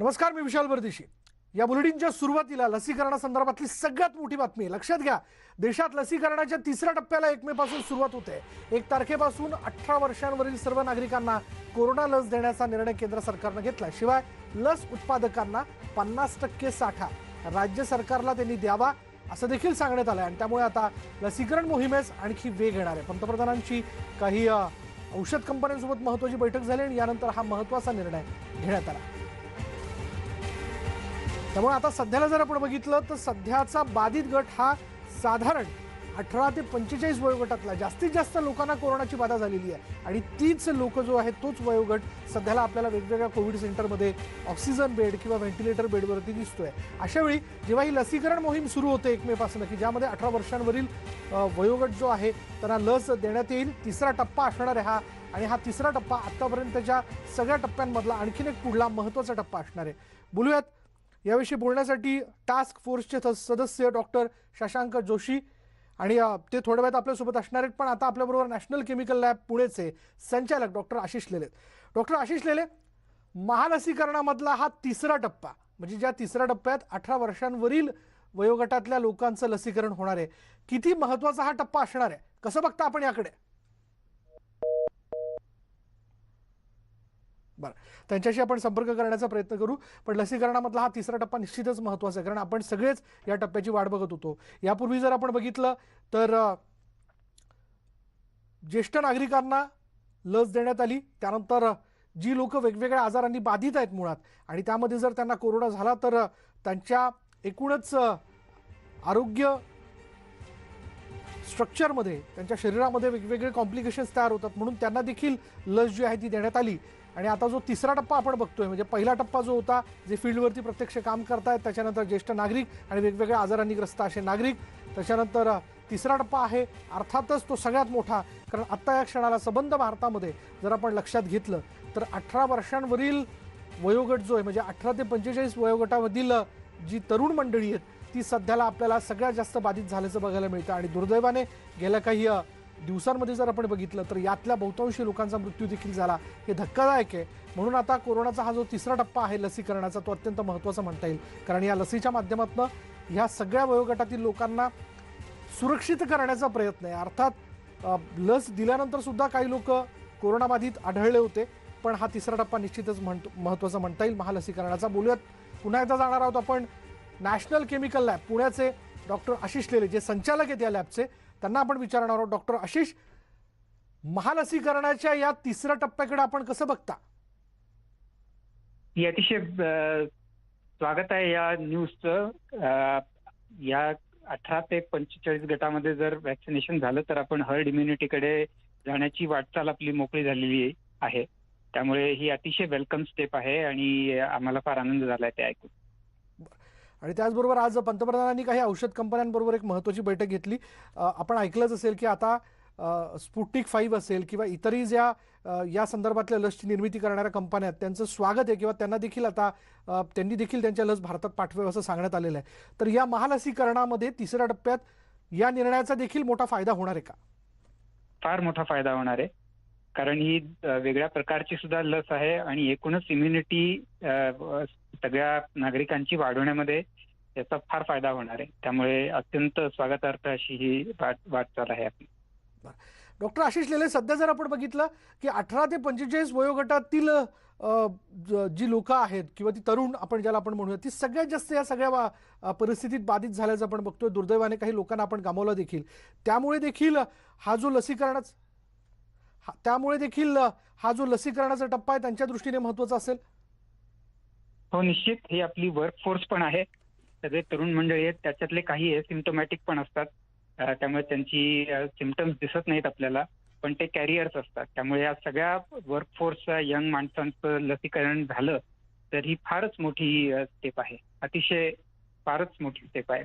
नमस्कार मी विशाल बर्दिशी. या बुलेटिनच्या सुरुवातीला लसीकरणासंदर्भातली सगळ्यात मोठी बातमी. लक्षात घ्या देशात लसीकरणाच्या तिसऱ्या टप्प्याला एक मे पासून सुरुवात होते. एक तारखेपासून अठरा वर्षांवरील सर्व नागरिकांना कोरोना लस देण्याचा निर्णय केंद्र सरकारनं घेतला. शिवाय लस उत्पादकांना पन्नास टक्के साठा राज्य सरकारला त्यांनी द्यावा असं देखील सांगण्यात आलं आणि त्यामुळे आता लसीकरण मोहिमेस आणखी वेग येणार आहे. पंतप्रधानांची काही औषध कंपन्यांसोबत महत्वाची बैठक झाली आणि यानंतर हा महत्त्वाचा निर्णय घेण्यात आला. त्यामुळे आता सध्याला जर आपण बघितलं तर सध्याचा बाधित गट हा साधारण अठरा ते पंचेचाळीस वयोगटातला जास्तीत जास्त लोकांना कोरोनाची बाधा झालेली आहे. आणि तीच लोक जो आहे तोच वयोगट सध्याला आपल्याला वेगवेगळ्या कोविड सेंटरमध्ये ऑक्सिजन बेड किंवा व्हेंटिलेटर बेडवरती दिसतोय. अशावेळी जेव्हा ही लसीकरण मोहीम सुरू होते एक की ज्यामध्ये अठरा वर्षांवरील वयोगट जो आहे त्यांना लस देण्यात येईल. तिसरा टप्पा असणार आहे हा आणि हा तिसरा टप्पा आत्तापर्यंतच्या सगळ्या टप्प्यांमधला आणखीन एक पुढला महत्त्वाचा टप्पा असणार आहे. बोलूयात याविषयी बोलण्यासाठी टास्क फोर्सचे थ- सदस्य डॉक्टर शशांक जोशी आणि ते थोड्या वेळात आपल्यासोबत असणार आहेत. पण आता आपल्याबरोबर नॅशनल केमिकल लॅब पुणेचे संचालक डॉक्टर आशिष लेले. डॉक्टर आशिष लेले महालसीकरणामधला हा तिसरा टप्पा म्हणजे ज्या तिसऱ्या टप्प्यात अठरा वर्षांवरील वयोगटातल्या लोकांचं लसीकरण होणार आहे किती महत्त्वाचा हा टप्पा असणार आहे? कसं बघता आपण याकडे? बरं. त्यांच्याशी आपण संपर्क करण्याचा प्रयत्न करू पण लसीकरणामधला हा तिसरा टप्पा निश्चितच महत्त्वाचा आहे कारण आपण सगळेच या टप्प्याची वाट बघत होतो. यापूर्वी जर आपण बघितलं तर ज्येष्ठ नागरिकांना लस देण्यात आली त्यानंतर जी लोक वेगवेगळ्या आजारांनी बाधित आहेत मुळात आणि त्यामध्ये जर त्यांना कोरोना झाला तर त्यांच्या एकूणच आरोग्य स्ट्रक्चरमध्ये त्यांच्या शरीरामध्ये वेगवेगळे कॉम्प्लिकेशन्स तयार होतात. म्हणून त्यांना देखील लस जी आहे ती देण्यात आली. आणि आता जो तिसरा टप्पा आपण बघतोय म्हणजे पहिला टप्पा जो होता जे फील्डवरती प्रत्यक्ष काम करतायत त्याच्यानंतर ज्येष्ठ नागरिक आणि वेगवेगळ्या आजारांनी ग्रस्त असे नागरिक. त्याच्यानंतर तिसरा टप्पा आहे अर्थातच तो सगळ्यात मोठा कारण आत्ता या क्षणाला संबंध भारतामध्ये जर आपण लक्षात घेतलं तर अठरा वर्षांवरील वयोगट जो आहे म्हणजे अठरा ते पंचेचाळीस वयोगटामधील जी तरुण मंडळी आहेत ती सध्याला आपल्याला सगळ्यात जास्त बाधित झाल्याचं बघायला मिळतं. आणि दुर्दैवाने गेल्या काही दिवसांमध्ये जर आपण बघितलं तर यातल्या बहुतांशी लोकांचा मृत्यू देखील झाला. हे धक्कादायक आहे. म्हणून आता कोरोनाचा हा जो तिसरा टप्पा आहे लसीकरणाचा तो अत्यंत महत्त्वाचा म्हणता येईल. कारण या लसीच्या माध्यमातून ह्या सगळ्या वयोगटातील लोकांना सुरक्षित करण्याचा प्रयत्न आहे. अर्थात लस दिल्यानंतर सुद्धा काही लोक कोरोनाबाधित आढळले होते. पण हा तिसरा टप्पा निश्चितच म्हणतो महत्त्वाचा म्हणता येईल. महालसीकरणाचा. बोलूयात. पुन्हा एकदा जाणार आहोत आपण नॅशनल केमिकल लॅब पुण्याचे डॉक्टर आशिष लेले जे संचालक आहेत या लॅबचे त्यांना आपण विचारणार आहोत. डॉक्टर आशिष महालसीकरणाच्या या तिसऱ्या टप्प्याकडे आपण कसं बघता? ही अतिशय स्वागत आहे या न्यूजचं. या अठरा ते पंचेचाळीस गटामध्ये जर व्हॅक्सिनेशन झालं तर आपण हर्ड इम्युनिटीकडे जाण्याची वाटचाल आपली मोकळी झालेली आहे. त्यामुळे ही अतिशय वेलकम स्टेप आहे आणि आम्हाला फार आनंद झालाय ते ऐकून. आणि त्याचबरोबर आज पंतप्रधानांनी काही औषध कंपन्यांबरोबर एक महत्त्वाची बैठक घेतली. आपण ऐकलंच असेल की आता अ, स्पुटनिक फाईव्ह असेल किंवा इतरही ज्या या संदर्भातल्या लसची निर्मिती करणाऱ्या कंपन्या आहेत त्यांचं स्वागत आहे किंवा त्यांना देखील आता त्यांनी देखील त्यांच्या लस भारतात पाठवावं असं सांगण्यात आलेलं आहे. तर या महालसीकरणामध्ये तिसऱ्या टप्प्यात या निर्णयाचा देखील मोठा फायदा होणार आहे का? फार मोठा फायदा होणार आहे. कारण ही वेगळ्या प्रकारची सुद्धा लस आहे आणि एकूणच इम्युनिटी सगळ्या नागरिकांची वाढवण्यामध्ये याचा फार फायदा होणार आहे. त्यामुळे अत्यंत स्वागतार्थ अशी ही वाट वाटचाल आहे आपली. डॉक्टर आशिष लेले सध्या जर आपण बघितलं की अठरा ते पंचेचाळीस वयोगटातील जी लोक आहेत किंवा ती तरुण आपण ज्याला आपण म्हणूया ती सगळ्यात जास्त या सगळ्या परिस्थितीत बाधित झाल्याचं आपण बघतोय. दुर्दैवाने काही लोकांना आपण गमावलं देखील. त्यामुळे देखील हा जो लसीकरणाचा त्यामुळे देखील हा जो लसीकरणाचा टप्पा आहे त्यांच्या दृष्टीने महत्त्वाचा असेल? हो निश्चित. ही आपली वर्कफोर्स पण आहे. सगळे तरुण मंडळी आहेत. त्याच्यातले काही सिम्टोमॅटिक पण असतात. त्यामुळे त्यांची सिमटम्स दिसत नाहीत आपल्याला. पण ते कॅरियर्स असतात. त्यामुळे या सगळ्या वर्कफोर्सच्या यंग माणसांचं लसीकरण झालं तर ही फारच मोठी स्टेप आहे. अतिशय फारच मोठी स्टेप आहे.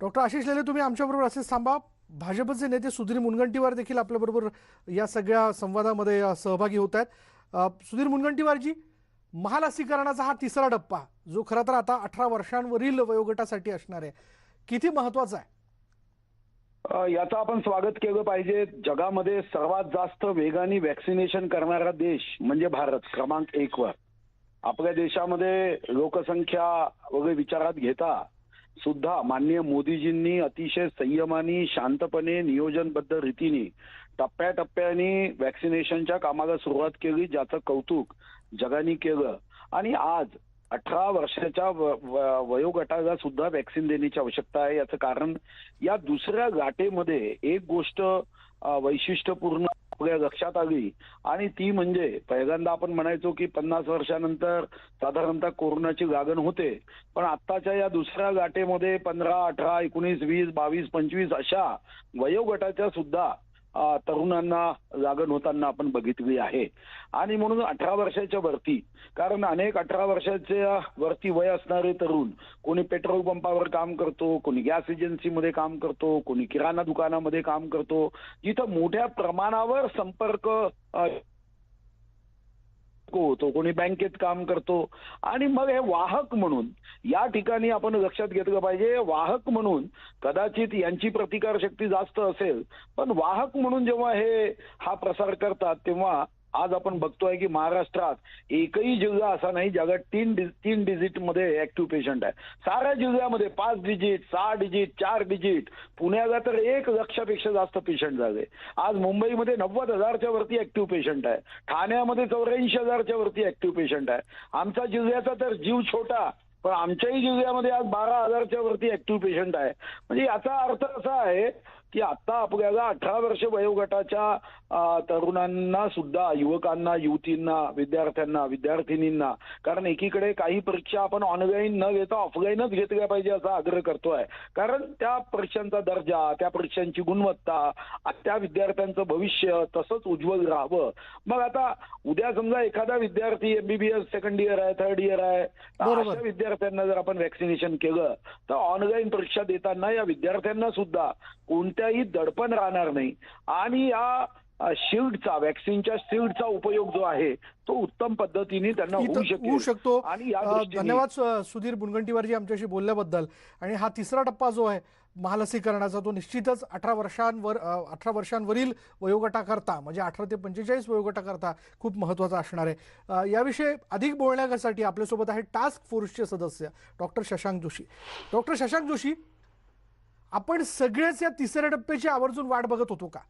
डॉक्टर आशिष लेले तुम्ही आमच्याबरोबर असेच थांबा. भाजपचे नेते सुधीर मुनगंटीवार देखील आपल्याबरोबर या सगळ्या संवादामध्ये सहभागी होत आहेत. सुधीर मुनगंटीवारजी महालसीकरणाचा हा तिसरा टप्पा जो खरा तर आता अठरा वर्षांवरील वयोगटासाठी असणार आहे किती महत्त्वाचा आहे? याचं आपण स्वागत केलं पाहिजे. जगामध्ये सर्वात जास्त वेगाने वॅक्सिनेशन करणारा देश म्हणजे भारत क्रमांक एक वर. आपल्या देशामध्ये लोकसंख्या वगैरे विचारात घेता सुद्धा माननीय मोदीजींनी अतिशय संयमाने शांतपणे नियोजनबद्ध रीतीने टप्प्याटप्प्याने व्हॅक्सिनेशनच्या कामाला सुरुवात केली ज्याचं कौतुक जगाने केलं. आणि आज अठरा वर्षाच्या व- वयोगटाला सुद्धा व्हॅक्सिन देण्याची आवश्यकता आहे याचं कारण या दुसऱ्या गाठेमध्ये एक गोष्ट वैशिष्ट्यपूर्ण आपल्या लक्षात आली. आणि ती म्हणजे पहिल्यांदा आपण म्हणायचो की पन्नास वर्षानंतर साधारणतः कोरोनाची लागण होते. पण आत्ताच्या या दुसऱ्या लाटेमध्ये पंधरा अठरा एकोणीस वीस बावीस पंचवीस अशा वयोगटाच्या सुद्धा तरुणांना लागण होताना आपण बघितली आहे. आणि म्हणून अठरा वर्षाच्या वरती कारण अनेक अठरा वर्षाच्या वरती वय असणारे तरुण कोणी पेट्रोल पंपावर काम करतो कोणी गॅस एजन्सीमध्ये काम करतो कोणी किराणा दुकानामध्ये काम करतो जिथं मोठ्या प्रमाणावर संपर्क अ, होतो कोणी बँकेत काम करतो. आणि मग हे वाहक म्हणून या ठिकाणी आपण लक्षात घेतलं पाहिजे वाहक म्हणून कदाचित यांची प्रतिकारशक्ती जास्त असेल. पण वाहक म्हणून जेव्हा हे हा प्रसार करतात तेव्हा आज आपण बघतोय की महाराष्ट्रात एकही जिल्हा असा नाही ज्याला तीन तीन डिजिटमध्ये ऍक्टिव्ह पेशंट आहे. साऱ्या जिल्ह्यामध्ये पाच डिजिट सहा डिजिट चार डिजिट पुण्याला तर एक लक्षापेक्षा जास्त पेशंट झाले. आज मुंबईमध्ये नव्वद हजारच्या वरती ऍक्टिव्ह पेशंट आहे. ठाण्यामध्ये चौऱ्याऐंशी हजारच्या वरती ऍक्टिव्ह पेशंट आहे. आमचा जिल्ह्याचा तर जीव छोटा पण आमच्याही जिल्ह्यामध्ये आज बारा हजारच्या वरती ऍक्टिव्ह पेशंट आहे. म्हणजे याचा अर्थ असा आहे की आता आपल्याला अठरा वर्ष वयोगटाच्या तरुणांना सुद्धा युवकांना युवतींना विद्यार्थ्यांना विद्यार्थिनींना कारण एकीकडे काही परीक्षा आपण ऑनलाईन न घेता ऑफलाईनच घेतल्या पाहिजे असा आग्रह करतोय कारण त्या परीक्षांचा दर्जा त्या परीक्षांची गुणवत्ता त्या विद्यार्थ्यांचं भविष्य तसंच उज्ज्वल राहावं मग आता उद्या समजा एखादा विद्यार्थी एमबीबीएस सेकंड इयर आहे थर्ड इयर आहे. अशा विद्यार्थ्यांना जर आपण वॅक्सिनेशन केलं तर ऑनलाईन परीक्षा देताना या विद्यार्थ्यांना सुद्धा कोणत्याही दडपण राहणार नाही. आणि या शिल्डचा वॅक्सिनच्या शिल्डचा उपयोग जो आहे तो उत्तम पद्धतीने त्यांना होऊ शकतो. आणि धन्यवाद सुधीर मुनगंटीवारजी आमच्याशी बोलल्याबद्दल. आणि हा तिसरा टप्पा जो आहे महालसीकरणाचा तो निश्चितच अठरा वर्षांवर अठरा वर्षांवरील वयोगटाकरता म्हणजे अठरा ते पंचेचाळीस वयोगटाकरता खूप महत्त्वाचा असणार आहे. याविषयी अधिक बोलण्यासाठी आपल्यासोबत आहे टास्क फोर्सचे सदस्य डॉक्टर शशांक जोशी. डॉक्टर शशांक जोशी आपण सगळेच या तिसऱ्या टप्प्याची आवर्जून वाट बघत होतो का?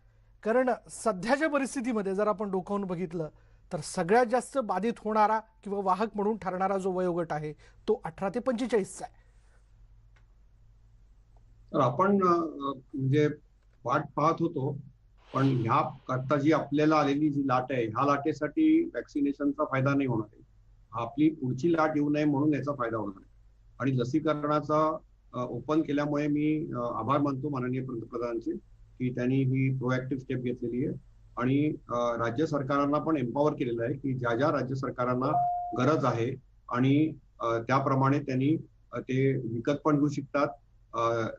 कारण सध्याच्या परिस्थितीमध्ये जर आपण डोकावून बघितलं तर सगळ्यात जास्त बाधित होणारा किंवा वाहक म्हणून ठरणारा जो वयोगट आहे तो अठरा ते पंचेचाळीसचा आहे. तर आपण म्हणजे वाट पाहत होतो पण ह्या करता जी आपल्याला आलेली जी लाट आहे ह्या लाटेसाठी वॅक्सिनेशनचा फायदा नाही होणार आहे. आपली पुढची लाट येऊ नये म्हणून याचा फायदा होणार आहे. आणि लसीकरणाचा ओपन केल्यामुळे मी आभार मानतो माननीय पंतप्रधानांचे की त्यांनी ही प्रोएक्टिव्ह स्टेप घेतलेली आहे. आणि राज्य सरकारांना पण एम्पॉवर केलेलं आहे की ज्या ज्या राज्य सरकारांना गरज आहे आणि त्याप्रमाणे त्यांनी ते विकत पण घेऊ शकतात.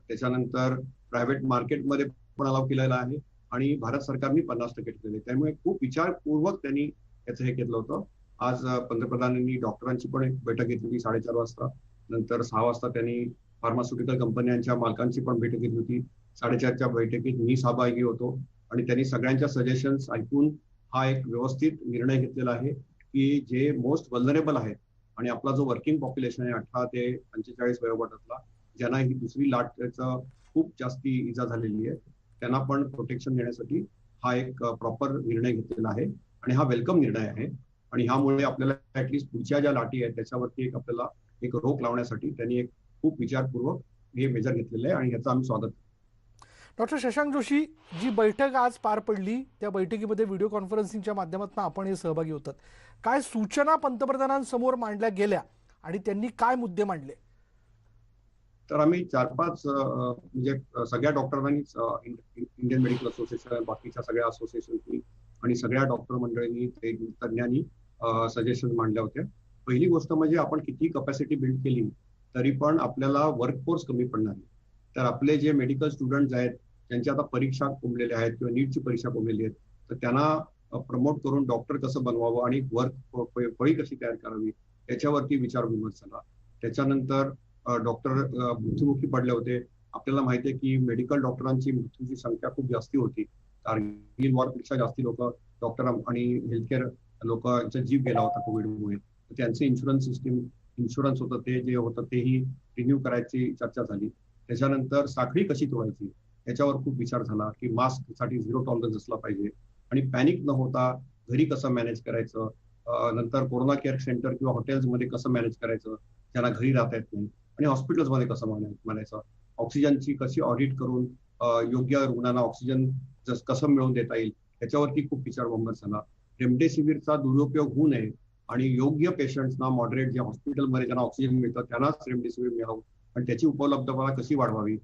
त्याच्यानंतर प्रायव्हेट मार्केटमध्ये पण अलाव केलेला आहे आणि भारत सरकारने पन्नास टक्के ठेवले त्यामुळे खूप विचारपूर्वक त्यांनी याचं हे केलं होतं. आज पंतप्रधानांनी डॉक्टरांची पण एक बैठक घेतली साडेचार वाजता. नंतर सहा वाजता त्यांनी फार्मास्युटिकल कंपन्यांच्या मालकांची पण बैठक घेतली होती. साडेचारच्या बैठकीत मी सहभागी होतो आणि त्यांनी सगळ्यांच्या सजेशन्स ऐकून हा एक व्यवस्थित निर्णय घेतलेला आहे की जे मोस्ट वल्नरेबल आहेत आणि आपला जो वर्किंग पॉप्युलेशन आहे अठरा ते पंचेचाळीस वयोगटातला ज्यांना ही दुसरी लाटचं खूप जास्ती इजा झालेली आहे त्यांना पण प्रोटेक्शन देण्यासाठी हा एक प्रॉपर निर्णय घेतलेला आहे आणि हा वेलकम निर्णय आहे. आणि ह्यामुळे आपल्याला ऍटलीस्ट पुढच्या ज्या लाटी आहेत त्याच्यावरती एक आपल्याला एक रोख लावण्यासाठी त्यांनी एक खूप विचारपूर्वक हे मेजर घेतलेलं आहे आणि याचं आम्ही स्वागत डॉक्टर शशांक जोशी जी बैठक आज पार पडली त्या बैठकीमध्ये व्हिडिओ कॉन्फरन्सिंगच्या माध्यमातून आपणही सहभागी होतात. काय सूचना पंतप्रधानांसमोर मांडल्या गेल्या आणि त्यांनी काय मुद्दे मांडले? तर आम्ही चार पाच म्हणजे सगळ्या डॉक्टरांनीच इं- इंडियन मेडिकल असोसिएशन बाकीच्या सगळ्या असोसिएशननी आणि सगळ्या डॉक्टर मंडळींनी ते तज्ञांनी सजेशन मांडल्या होत्या. पहिली गोष्ट म्हणजे आपण किती कपॅसिटी बिल्ड केली तरी पण आपल्याला वर्कफोर्स कमी पडणार आहे तर आपले जे मेडिकल स्टुडंट आहेत ज्यांच्या आता परीक्षा कोंबलेल्या आहेत किंवा नीटची परीक्षा कोंबलेली आहेत तर त्यांना प्रमोट करून डॉक्टर कसं बनवावं आणि वर्क फळी कशी तयार करावी याच्यावरती विचार विमर्श झाला. त्याच्यानंतर डॉक्टर मृत्युमुखी पडले होते. आपल्याला माहिती आहे की मेडिकल डॉक्टरांची मृत्यूची संख्या खूप जास्ती होती. कारगिल वॉरपेक्षा जास्ती लोक डॉक्टर आणि हेल्थकेअर लोकांचा जीव गेला होता कोविडमुळे त्यांचे इन्शुरन्स सिस्टीम इन्शुरन्स होतं ते जे होतं तेही रिन्यू करायची चर्चा झाली. त्याच्यानंतर साखळी कशी तोडायची याच्यावर खूप विचार झाला की मास्कसाठी झिरो टॉलरन्स असला पाहिजे. आणि पॅनिक न होता घरी कसं मॅनेज करायचं नंतर कोरोना केअर सेंटर किंवा हॉटेल्समध्ये कसं मॅनेज करायचं ज्यांना घरी राहता येत नाही आणि हॉस्पिटल्समध्ये कसं मॅनेज म्हणायचं ऑक्सिजनची कशी ऑडिट करून योग्य रुग्णांना ऑक्सिजन जस कसं मिळवून देता येईल याच्यावरती खूप विचार बंबत झाला. रेमडेसिवीरचा दुरुपयोग होऊ नये आणि योग्य पेशंट्सना मॉडरेट ज्या हॉस्पिटलमध्ये ज्यांना ऑक्सिजन मिळतं त्यांनाच रेमडेसिवीर मिळावं. आणि त्याची उपलब्धता कशी वाढवावी?